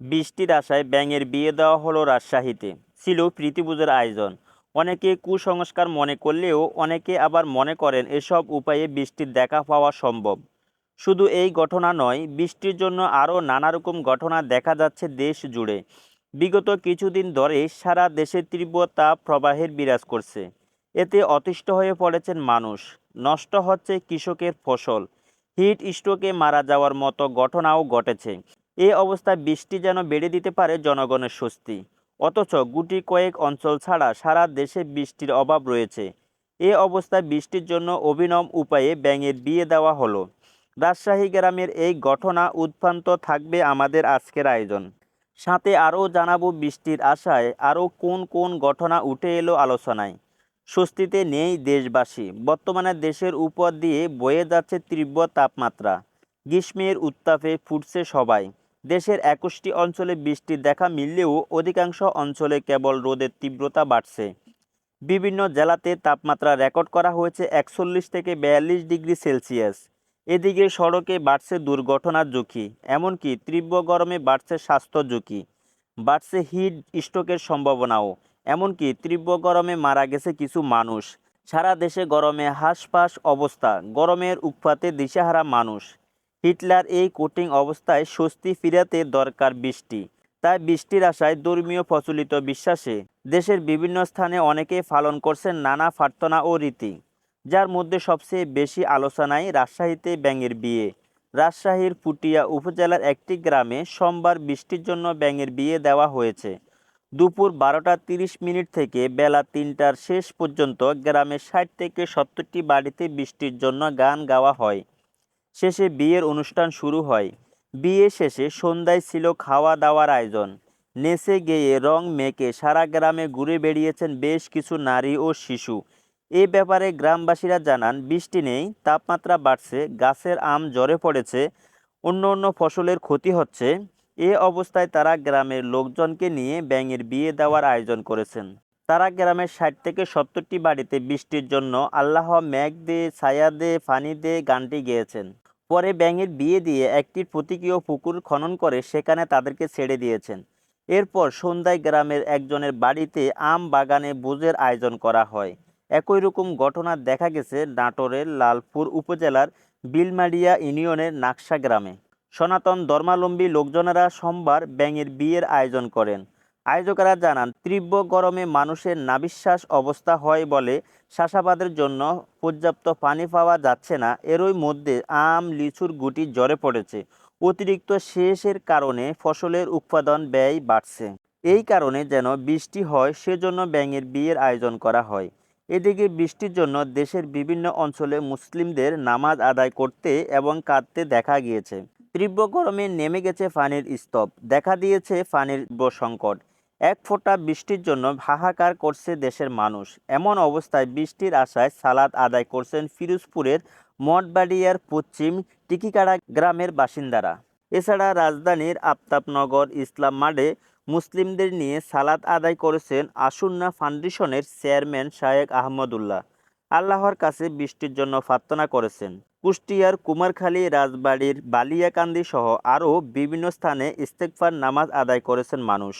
বৃষ্টির আশায় ব্যাঙের বিয়ে দেওয়া হলো রাজশাহীতে। ছিল প্রীতিপুজোর আয়োজন। অনেকে কুসংস্কার মনে করলেও অনেকে আবার মনে করেন এসব উপায়ে বৃষ্টির দেখা পাওয়া সম্ভব। শুধু এই ঘটনা নয়, বৃষ্টির জন্য আরও নানা রকম ঘটনা দেখা যাচ্ছে দেশ জুড়ে। বিগত কিছুদিন ধরে সারা দেশে তীব্র তাপ প্রবাহের বিরাজ করছে। এতে অতিষ্ঠ হয়ে পড়েছেন মানুষ। নষ্ট হচ্ছে কৃষকের ফসল। হিট স্ট্রোকে মারা যাওয়ার মতো ঘটনাও ঘটেছে। এ অবস্থায় বৃষ্টি যেন বেড়ে দিতে পারে জনগণের স্বস্তি। অথচ গুটি কয়েক অঞ্চল ছাড়া সারা দেশে বৃষ্টির অভাব রয়েছে। এ অবস্থায় বৃষ্টির জন্য অভিনব উপায়ে ব্যাঙের বিয়ে দেওয়া হলো। রাজশাহী গ্রামের এই ঘটনা উৎপান্ত থাকবে আমাদের আজকের আয়োজন। সাথে আরও জানাব বৃষ্টির আশায় আরও কোন কোন ঘটনা উঠে এলো আলোচনায়। স্বস্তিতে নেই দেশবাসী। বর্তমানে দেশের উপর দিয়ে বয়ে যাচ্ছে তীব্র তাপমাত্রা। গ্রীষ্মের উত্তাপে ফুটছে সবাই। দেশের একুশটি অঞ্চলে বৃষ্টির দেখা মিললেও অধিকাংশ অঞ্চলে কেবল রোদের তীব্রতা বাড়ছে। বিভিন্ন জেলাতে তাপমাত্রা রেকর্ড করা হয়েছে একচল্লিশ থেকে বিয়াল্লিশ ডিগ্রি সেলসিয়াস। এদিকে সড়কে বাড়ছে দুর্ঘটনার ঝুঁকি, এমনকি তীব্র গরমে বাড়ছে স্বাস্থ্য ঝুঁকি। বাড়ছে হিট স্ট্রোকের সম্ভাবনাও, এমনকি তীব্র গরমে মারা গেছে কিছু মানুষ। সারা দেশে গরমে হাঁসফাঁস অবস্থা, গরমের উৎপাতে দিশেহারা মানুষ। হিটলার এই কোটিং অবস্থায় স্বস্তি ফিরাতে দরকার বৃষ্টি। তাই বৃষ্টির আশায় ধর্মীয় প্রচলিত বিশ্বাসে দেশের বিভিন্ন স্থানে অনেকে পালন করছেন নানা প্রার্থনা ও রীতি, যার মধ্যে সবচেয়ে বেশি আলোচনায় রাজশাহীতে ব্যাঙের বিয়ে। রাজশাহীর পুটিয়া উপজেলার একটি গ্রামে সোমবার বৃষ্টির জন্য ব্যাঙের বিয়ে দেওয়া হয়েছে। দুপুর বারোটা তিরিশ মিনিট থেকে বেলা তিনটার শেষ পর্যন্ত গ্রামের ষাট থেকে সত্তরটি বাড়িতে বৃষ্টির জন্য গান গাওয়া হয়। শেষে বিয়ের অনুষ্ঠান শুরু হয়। বিয়ে শেষে সন্ধ্যায় ছিল খাওয়া দাওয়ার আয়োজন। নেচে গেয়ে রং মেখে সারা গ্রামে ঘুরে বেড়িয়েছেন বেশ কিছু নারী ও শিশু। এ ব্যাপারে গ্রামবাসীরা জানান, বৃষ্টি নেই, তাপমাত্রা বাড়ছে, গাছের আম ঝরে পড়েছে, অন্য অন্য ফসলের ক্ষতি হচ্ছে। এ অবস্থায় তারা গ্রামের লোকজনকে নিয়ে ব্যাঙের বিয়ে দেওয়ার আয়োজন করেছেন। তারা গ্রামের ষাট থেকে সত্তরটি বাড়িতে বৃষ্টির জন্য আল্লাহ মেঘ দে, ছায়া দে, ফানি দে গানটি গেয়েছেন। পরে ব্যাঙের বিয়ে দিয়ে একটি প্রতীকীয় পুকুর খনন করে সেখানে তাদেরকে ছেড়ে দিয়েছেন। এরপর সন্ধ্যায় গ্রামের একজনের বাড়িতে আম বাগানে ভোজের আয়োজন করা হয়। একই রকম ঘটনা দেখা গেছে নাটোরের লালপুর উপজেলার বিলমারিয়া ইউনিয়নের নাকশা গ্রামে। সনাতন ধর্মাবলম্বী লোকজনেরা সোমবার ব্যাঙের বিয়ের আয়োজন করেন। আয়োজকেরা জানান, তীব্র গরমে মানুষের নাবিশ্বাস অবস্থা হয় বলে চাষাবাদের জন্য পর্যাপ্ত পানি পাওয়া যাচ্ছে না। এরই মধ্যে আম, লিচুর গুটি জ্বরে পড়েছে। অতিরিক্ত শেষের কারণে ফসলের উৎপাদন ব্যয় বাড়ছে। এই কারণে যেন বৃষ্টি হয়, সেজন্য ব্যাঙের বিয়ের আয়োজন করা হয়। এদিকে বৃষ্টির জন্য দেশের বিভিন্ন অঞ্চলে মুসলিমদের নামাজ আদায় করতে এবং কাঁদতে দেখা গিয়েছে। তীব্র গরমে নেমে গেছে পানির স্তব দেখা দিয়েছে পানির সংকট এক ফোঁটা বৃষ্টির জন্য হাহাকার করছে দেশের মানুষ। এমন অবস্থায় বৃষ্টির আশায় সালাদ আদায় করছেন ফিরোজপুরের মঠবাড়িয়ার পশ্চিম টিকিকাড়া গ্রামের বাসিন্দারা। এছাড়া রাজধানীর আফতাবনগর ইসলাম মাঠে মুসলিমদের নিয়ে সালাদ আদায় করেছেন আসুন্না ফাউন্ডেশনের চেয়ারম্যান শায়েক আহমদুল্লাহ। আল্লাহর কাছে বৃষ্টির জন্য প্রার্থনা করেছেন। কুষ্টিয়ার কুমারখালী, রাজবাড়ির বালিয়াকান্দি সহ আরও বিভিন্ন স্থানে ইস্তেকফার নামাজ আদায় করেছেন মানুষ।